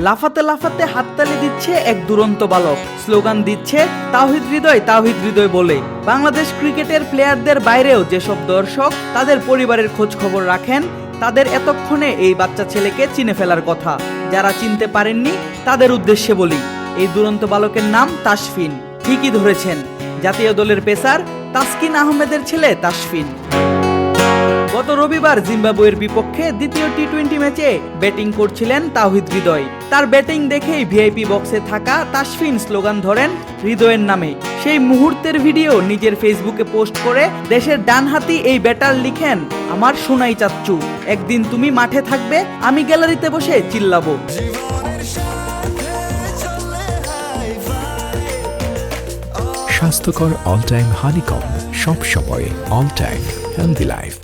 লাফাতে লাফাতে হাততালি দিচ্ছে এক দুরন্ত বালক। স্লোগান দিচ্ছে, তাওহিদ হৃদয় তাওহিদ হৃদয় বলে। বাংলাদেশ ক্রিকেটের প্লেয়ারদের বাইরেও যেসব দর্শক তাদের পরিবারের খোঁজ খবর রাখেন, তাদের এতক্ষণে এই বাচ্চা ছেলেকে চিনে ফেলার কথা। যারা চিনতে পারেননি, তাদের উদ্দেশ্যে বলি, এই দুরন্ত বালকের নাম তাসফিন। ঠিকই ধরেছেন। জাতীয় দলের পেসার তাসকিন আহমেদের ছেলে তাসফিন। গত রবিবার জিম্বাবুয়ের বিপক্ষে দ্বিতীয় টি টোয়েন্টি ম্যাচে ব্যাটিং করছিলেন তাহিদ হৃদয়। তার ব্যাটিং দেখেই ভিআইপি বক্সে থাকা তাসফিন স্লোগান ধরেন হৃদয়ের নামে। সেই মুহূর্তের ভিডিও নিজের ফেসবুকে পোস্ট করে দেশের ডানহাতি এই ব্যাটার লিখেন, আমার সোনাই চাচ্চু, একদিন তুমি মাঠে থাকবে, আমি গ্যালারিতে বসে চিল্লাবো। স্বাস্থ্যকর অল টাইম হানিকম সব সময় অল টাইম হেলদি লাইফ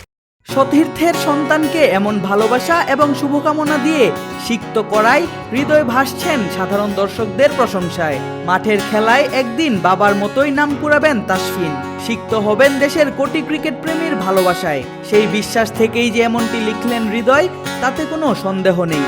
সতীর্থের সন্তানকে এমন ভালোবাসা এবং শুভকামনা দিয়ে সিক্ত করায় হৃদয় ভাসছেন সাধারণ দর্শকদের প্রশংসায়। মাঠের খেলায় একদিন বাবার মতোই নাম কুড়াবেন তাসফিন। সিক্ত হবেন দেশের কোটি ক্রিকেট প্রেমীর ভালোবাসায়। সেই বিশ্বাস থেকেই যে এমনটি লিখলেন হৃদয়, তাতে কোনো সন্দেহ নেই।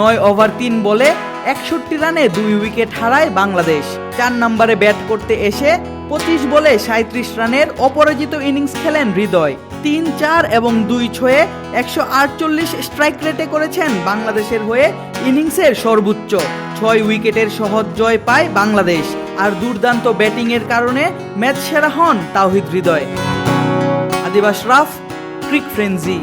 নয় ওভার তিন বলে একষট্টি রানে দুই উইকেট হারায় বাংলাদেশ। চার নম্বরে ব্যাট করতে এসে পঁচিশ বলে সাঁত্রিশ রানের অপরাজিত ইনিংস খেলেন হৃদয়। তিন চার এবং দুই ছয়ে একশো আটচল্লিশ স্ট্রাইক রেটে করেছেন বাংলাদেশের হয়ে ইনিংসের সর্বোচ্চ। ছয় উইকেটের সহজ জয় পায় বাংলাদেশ। আর দুর্দান্ত ব্যাটিংয়ের কারণে ম্যাচ সেরা হন তাওহিদ হৃদয়। আদিবাস রাফ, ক্রিক ফ্রেন্সি।